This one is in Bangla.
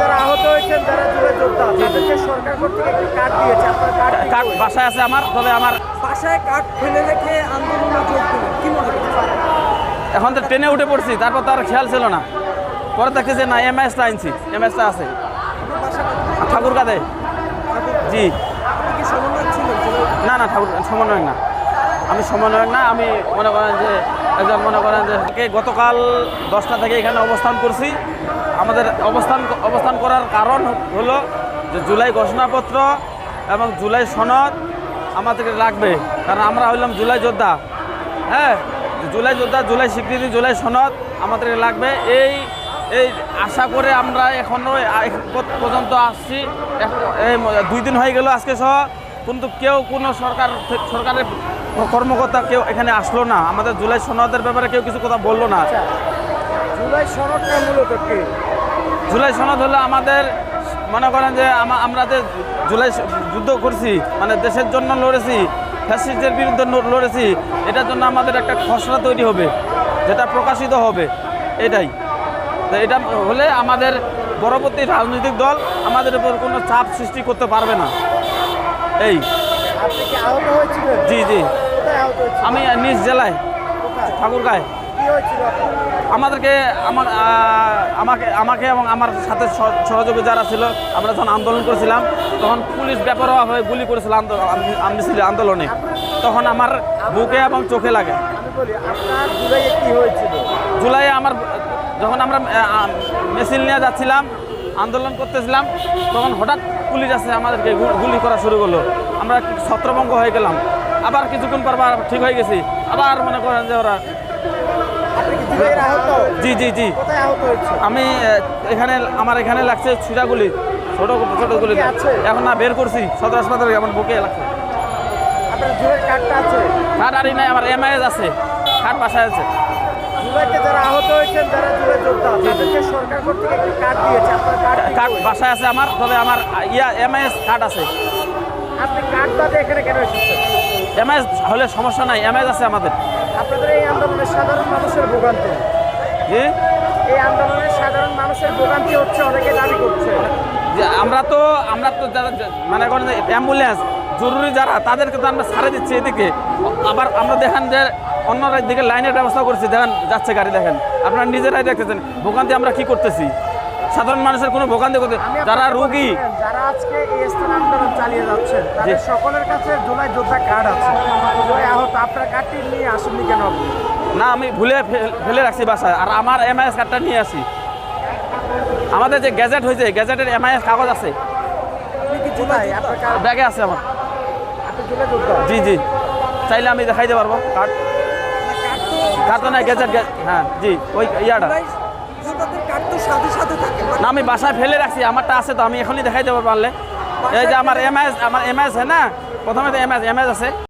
যারা আহত হয়েছেন যারা যোদ্ধা তাদেরকে সরকার কর্তৃক একটি কার্ড দিয়েছে। আপনার কার্ড কার্ড বাসায় আছে আমার তবে আমার বাসায় কার্ড ফেলে রেখে আন্দোলনে যোগ দিলেন কি মনে এখন তো ট্রেনে উঠে পড়ছি তারপর তো আর খেয়াল ছিল না। পরে দেখছি যে না এমএসটা আনছি এমএসটা আছে। ঠাকুর কাঁদে জি। না না ঠাকুর সমন্বয়ক না। আমি সমন্বয়ক না আমি মনে করেন যে একজন মনে করেন যে গতকাল দশটা থেকে এখানে অবস্থান করছি। আমাদের অবস্থান অবস্থান করার কারণ হলো যে জুলাই ঘোষণাপত্র এবং জুলাই সনদ আমাদেরকে লাগবে। কারণ আমরা হইলাম জুলাই যোদ্ধা। হ্যাঁ জুলাই যোদ্ধা, জুলাই স্বীকৃতি, জুলাই সনদ আমাদেরকে লাগবে। এই এই আশা করে আমরা এখনও এখন পর্যন্ত আসছি। এই দুই দিন হয়ে গেল আজকে সহ। কিন্তু কেউ কোনো সরকার সরকারের কর্মকর্তা কেউ এখানে আসলো না। আমাদের জুলাই সনদের ব্যাপারে কেউ কিছু কথা বলল না। জুলাই সনদটা মূলত কি? জুলাই সনদ হলো আমাদের মনে করেন যে আমরা যে জুলাই যুদ্ধ করছি মানে দেশের জন্য লড়েছি ফ্যাসিস্টের বিরুদ্ধে লড়েছি এটার জন্য আমাদের একটা খসড়া তৈরি হবে যেটা প্রকাশিত হবে এটাই। তো এটা হলে আমাদের পরবর্তী রাজনৈতিক দল আমাদের উপর কোনো চাপ সৃষ্টি করতে পারবে না। এই। জি জি। আমি নিজ জেলায় ঠাকুরগাঁয়। আমাদেরকে আমার আমাকে আমাকে এবং আমার সাথে সহ- সহযোগী যারা ছিল আমরা যখন আন্দোলন করেছিলাম তখন পুলিশ হয়ে গুলি করেছিল আন্দোলন আন্দোলনে। তখন আমার বুকে এবং চোখে লাগে। জুলাই আমার যখন আমরা মেশিন নিয়ে যাচ্ছিলাম আন্দোলন করতেছিলাম তখন হঠাৎ পুলিশ আসে আমাদেরকে গুলি করা শুরু করল। আমরা ছত্রভঙ্গ হয়ে গেলাম। আবার কিছুক্ষণ পর আবার ঠিক হয়ে গেছি। আবার মনে করেন যে ওরা জি জি জি। আমি এখানে আমার এখানে লাগছে ছিটাগুলি ছোট ছোট গুলি। এখন না বের করছি। সদর হাসপাতালে আমার বুকে লাগছে। কার্ড আরি নাই আমার এমআইএস আছে। কার্ড বাসায় আছে? যারা আহত হয়েছেন যারা জুলাই যোদ্ধা সরকার কর্তৃক একটি কার্ড দিয়েছে। আপনার কার্ড কার্ড বাসায় আছে আমার তবে আমার ইয়া এমআইএস কার্ড আছে। আপনি কার্ড বাদে এখানে কেন এমআইএস হলে সমস্যা নাই এমআইএস আছে আমাদের। আপনাদের এই আন্দোলনের সাধারণ মানুষের ভোগান্তি। জি? এই আন্দোলনের সাধারণ মানুষের ভোগান্তি হচ্ছে অনেকে দাবি করছে। যে আমরা তো আমরা তো যারা মানে করেন অ্যাম্বুলেন্স জরুরি যারা তাদেরকে তো আমরা ছাড়ে দিচ্ছি এদিকে। আবার আমরা দেখেন যে অন্য দিকে লাইনের ব্যবস্থা করছি দেখেন যাচ্ছে গাড়ি দেখেন। আপনারা নিজেরাই দেখতেছেন ভোগান্তি আমরা কি করতেছি? সাধারণ মানুষের কোনো ভোগান্তি করতে যারা রোগী যারা আজকে এই স্থান আন্দোলন চালিয়ে যাচ্ছেন তাদের সকলের কাছে জুলাই যোদ্ধা কার্ড আছে। আহত আপনার কার্ডটি নিয়ে আসেননি কেন না আমি ভুলে ফেলে রাখছি বাসায়। আর আমার এম এমআইএস কার্ডটা নিয়ে আসি। আমাদের যে গ্যাজেট হয়েছে গ্যাজেটের এম এমআইএস কাগজ আছে। আপনি কি জুলাই? আপনার কার্ড ব্যাগে আছে আমার। জি জি। চাইলে আমি দেখাইতে পারব। কার্ড কার্ড তো নাই গ্যাজেট হ্যাঁ জি ওই ইয়াটা। না, আমি বাসায় ফেলে রাখছি, আমারটা আছে তো, আমি এখনই দেখাই দেবো পারলে। এই যে আমার এম আমার এম হ্যাঁ না? প্রথমে তো এম আছে।